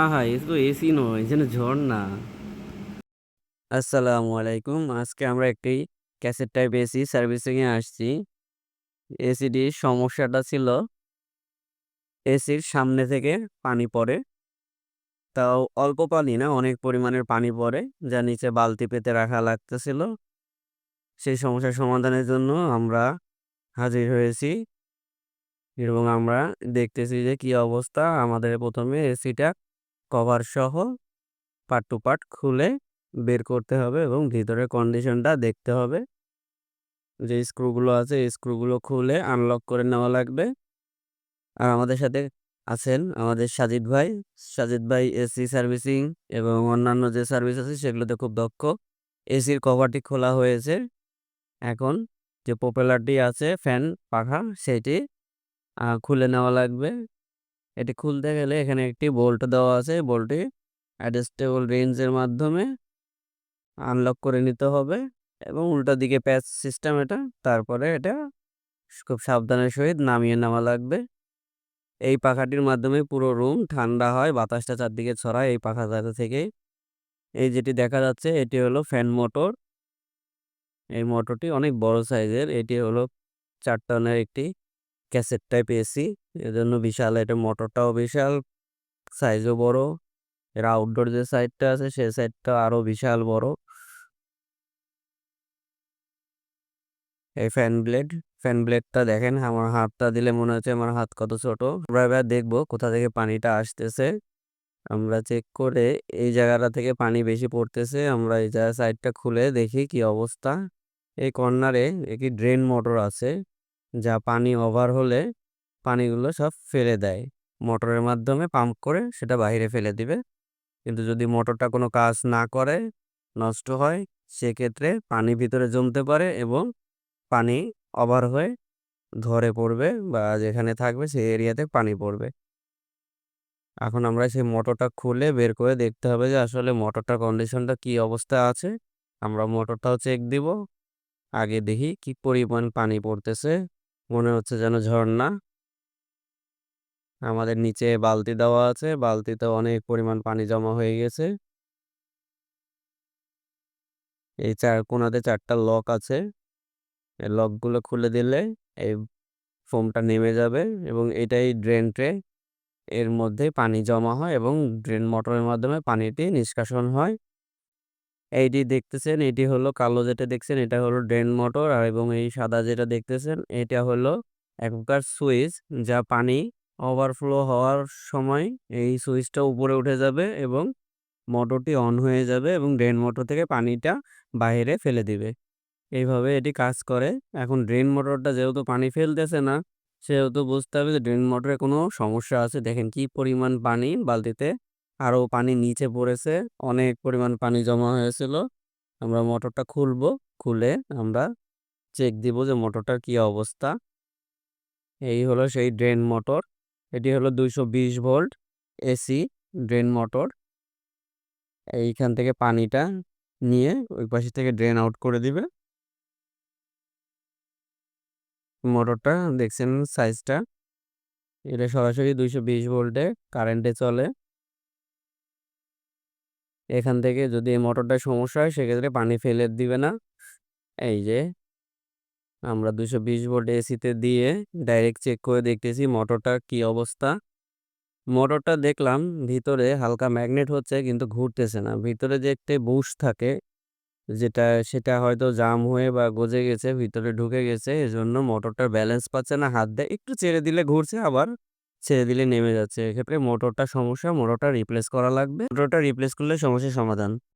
আহা, এ তো এসি নয় যেন ঝর্ণা। আসসালামু আলাইকুম, আজকে আমরা একটি ক্যাসেট টাইপ এসি সার্ভিসিং এ আসছি। এসিটির সমস্যাটা ছিল, এসির সামনে থেকে পানি পড়ে। তাও অল্প পানি না, অনেক পরিমাণের পানি পড়ে, যা নিচে বালতি পেতে রাখা লাগতেছিল। সেই সমস্যার সমাধানের জন্য আমরা হাজির হয়েছি। এবং আমরা দেখতেছি যে কি অবস্থা, আমাদের প্রথমে এসিটা কভার সহ পার্ট টু পার্ট খুলে বের করতে হবে এবং ভিতরের কন্ডিশনটা দেখতে হবে। যে স্ক্রুগুলো আছে, এই স্ক্রুগুলো খুলে আনলক করে নেওয়া লাগবে। আর আমাদের সাথে আছেন আমাদের সাজিদ ভাই। সাজিদ ভাই এসি সার্ভিসিং এবং অন্যান্য যে সার্ভিস আছে সেগুলোতে খুব দক্ষ। এসির কভারটি খোলা হয়েছে। এখন যে পপুলারটি আছে, ফ্যান পাখা, সেটি খুলে নেওয়া লাগবে। এটি খুলতে গেলে এখানে একটি বোল্ট দেওয়া আছে। বোল্টটি অ্যাডজাস্টেবল রেঞ্জের মাধ্যমে আনলক করে নিতে হবে এবং উল্টা দিকে প্যাচ সিস্টেম এটা, তারপরে এটা খুব সাবধানের সহিত নামিয়ে নেওয়া লাগবে। এই পাখাটির মাধ্যমে পুরো রুম ঠান্ডা হয়, বাতাসটা চারদিকে ছড়ায় এই পাখা জায়গা থেকে। এই যেটি দেখা যাচ্ছে, এটি হলো ফ্যান মোটর এই মোটরটি অনেক বড় সাইজের এটি হলো চার টনের একটি ক্যাসেট টাইপ এসি এজন্য বিশাল, এটা মোটরটাও বিশাল সাইজও বড়। এর আউটডোর যে সাইডটা আছে সেই সাইডটা আরও বিশাল বড়। এই ফ্যান ব্লেড ফ্যান ব্লেডটা দেখেন, আমার হাতটা দিলে মনে হচ্ছে আমার হাত কত ছোট। আমরা এবার দেখব কোথা থেকে পানিটা আসতেছে। আমরা চেক করে এই জায়গাটা থেকে পানি বেশি পড়তেছে। আমরা এই জায়গা সাইডটা খুলে দেখি কি অবস্থা। এই কর্নারে একটি ড্রেন মোটর আছে। যা পানি ওভার হলে পানিগুলো সব ফেলে দেয়। মোটরের মাধ্যমে পাম্প করে সেটা বাইরে ফেলে দিবে। কিন্তু যদি মোটরটা কোনো কাজ না করে, নষ্ট হয়, সেক্ষেত্রে পানি ভিতরে জমতে পারে এবং পানি ওভার হয়ে ধরে পড়বে বা যেখানে থাকবে সেই এরিয়াতে পানি পড়বে। এখন আমরা সেই মোটরটা খুলে বের করে দেখতে হবে যে আসলে মোটরটার কন্ডিশনটা কি অবস্থায় আছে। আমরা মোটরটাও চেক দিব। আগে দেখি কি পরিমাণ পানি পড়তেছে। মনে হচ্ছে যেন ঝর্ণা। আমাদের নিচে বালতি দেওয়া আছে, বালতিতে অনেক পরিমাণ পানি জমা হয়ে গেছে। এই চার কোনাতে চারটা লক আছে। এই লকগুলো খুলে দিলে এই ফোমটা নেমে যাবে এবং এটাই ড্রেন ট্রে। এর মধ্যে পানি জমা হয় এবং ড্রেন মোটরের মাধ্যমে পানিটি নিষ্কাশন হয়। এইটি দেখতেছেন, এটি হলো কালো যেটা দেখছেন, এটা হলো ড্রেন মোটর আর এবং এই সাদা যেটা দেখতেছেন, এটা হলো এক প্রকার সুইচ যা পানি ওভারফ্লো হওয়ার সময় এই সুইচটা উপরে উঠে যাবে এবং মোটরটি অন হয়ে যাবে এবং ড্রেন মোটর থেকে পানিটা বাইরে ফেলে দিবে। এইভাবে এটি কাজ করে। এখন ড্রেন মোটরটা যেহেতু পানি ফেলতেছে না, সেহেতু বুঝতে হবে যে ড্রেন মোটরে কোনো সমস্যা আছে। দেখেন কি পরিমাণ পানি বালতিতে আরও পানি নিচে পড়েছে। অনেক পরিমাণ পানি জমা হয়েছিল। আমরা মোটরটা খুলবো। খুলে আমরা চেক দিব যে মোটরটার কি অবস্থা। এই হলো সেই ড্রেন মোটর এটি হলো দুইশো বিশ ভোল্ট এসি ড্রেন মোটর এইখান থেকে পানিটা নিয়ে ওই পাশে থেকে ড্রেন আউট করে দিবে। মোটরটা দেখছেন সাইজটা এটা সরাসরি দুইশো বিশ ভোল্টে কারেন্টে চলে। এখান থেকে যদি এই মোটরটার সমস্যা হয়, সেক্ষেত্রে পানি ফেলে দিবে না। এই যে, আমরা দুশো বিশ ভোল্ট এসিতে দিয়ে ডাইরেক্ট চেক করে দেখতেছি মোটরটার কি অবস্থা। মোটরটা দেখলাম ভিতরে হালকা ম্যাগনেট হচ্ছে, কিন্তু ঘুরতেছে না। ভিতরে যে একটি বুশ থাকে, যেটা, সেটা হয়তো জাম হয়ে বা গজে গেছে, ভিতরে ঢুকে গেছে, এজন্য মোটরটার ব্যালেন্স পাচ্ছে না, হাত দিয়ে একটু ছেড়ে দিলে ঘুরছে, আবার ছেড়ে দিলে নেমে যাচ্ছে। এক্ষেত্রে মোটরটা সমস্যা, মোটরটা রিপ্লেস করা লাগবে। মোটরটা রিপ্লেস করলে সমস্যার সমাধান।